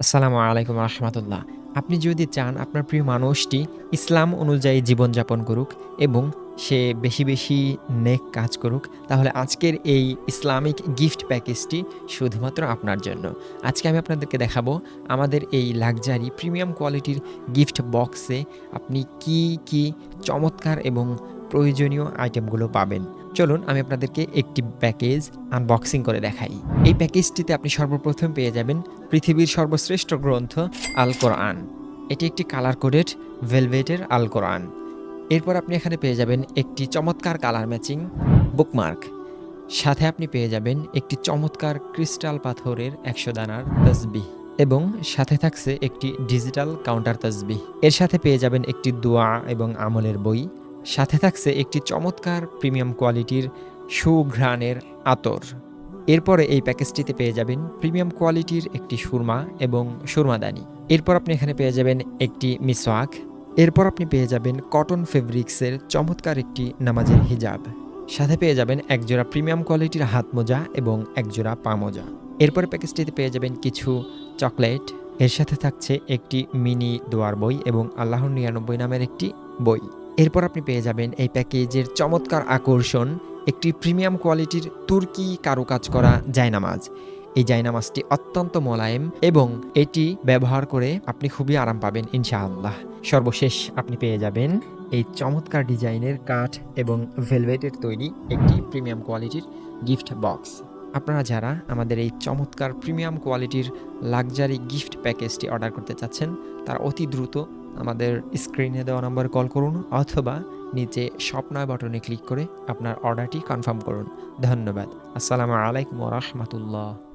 আসসালামু আলাইকুম রহমতুল্লাহ। আপনি যদি চান আপনার প্রিয় মানুষটি ইসলাম অনুযায়ী জীবনযাপন করুক এবং সে বেশি বেশি নেক কাজ করুক, তাহলে আজকের এই ইসলামিক গিফট প্যাকেজটি শুধুমাত্র আপনার জন্য। আজকে আমি আপনাদেরকে দেখাবো আমাদের এই লাক্সারি প্রিমিয়াম কোয়ালিটির গিফট বক্সে আপনি কি কি চমৎকার এবং প্রয়োজনীয় আইটেমগুলো পাবেন। চলুন, আমি আপনাদেরকে একটি প্যাকেজ আনবক্সিং করে দেখাই। এই প্যাকেজটিতে আপনি সর্বপ্রথম পেয়ে যাবেন পৃথিবীর সর্বশ্রেষ্ঠ গ্রন্থ আল কোরআন। এটি একটি কালার কোডেড ভেলভেটের আল কোরআন। এরপর আপনি এখানে পেয়ে যাবেন একটি চমৎকার কালার ম্যাচিং বুকমার্ক সাথে আপনি পেয়ে যাবেন একটি চমৎকার ক্রিস্টাল পাথরের একশো দানার তসবি এবং সাথে থাকছে একটি ডিজিটাল কাউন্টার তসবি এর সাথে পেয়ে যাবেন একটি দোয়া এবং আমলের বই। সাথে থাকছে একটি চমৎকার প্রিমিয়াম কোয়ালিটির সুঘ্রাণের আতর। এরপরে এই প্যাকেজটিতে পেয়ে যাবেন প্রিমিয়াম কোয়ালিটির একটি সুরমা এবং সুরমাদানি এরপর আপনি এখানে পেয়ে যাবেন একটি মিসওয়াক। এরপর আপনি পেয়ে যাবেন কটন ফেব্রিক্সের চমৎকার একটি নামাজের হিজাব। সাথে পেয়ে যাবেন একজোড়া প্রিমিয়াম কোয়ালিটির হাত মোজা এবং একজোড়া পা মোজা। এরপরে প্যাকেজটিতে পেয়ে যাবেন কিছু চকলেট। এর সাথে থাকছে একটি মিনি দোয়ার বই এবং আল্লাহর নিরানব্বই নামের একটি বই। এরপর আপনি পেয়ে যাবেন এই প্যাকেজের চমৎকার আকর্ষণ, একটি প্রিমিয়াম কোয়ালিটির তুর্কি কারুকাজ করা জায়নামাজ। এই জায়নামাজটি অত্যন্ত মোলায়েম এবং এটি ব্যবহার করে আপনি খুবই আরাম পাবেন, ইনশাআল্লাহ। সর্বশেষ আপনি পেয়ে যাবেন এই চমৎকার ডিজাইনের কাঠ এবং ভেলভেটের তৈরি একটি প্রিমিয়াম কোয়ালিটির গিফট বক্স। আপনারা যারা আমাদের এই চমৎকার প্রিমিয়াম কোয়ালিটির লাক্সারি গিফট প্যাকেজটি অর্ডার করতে চাচ্ছেন, তারা অতি দ্রুত আমাদের স্ক্রিনে দেওয়া নম্বরে কল করুন অথবা নিচে স্বপ্নয় বাটনে ক্লিক করে আপনার অর্ডারটি কনফার্ম করুন। ধন্যবাদ। আসসালামু আলাইকুম রহমতুল্লাহ।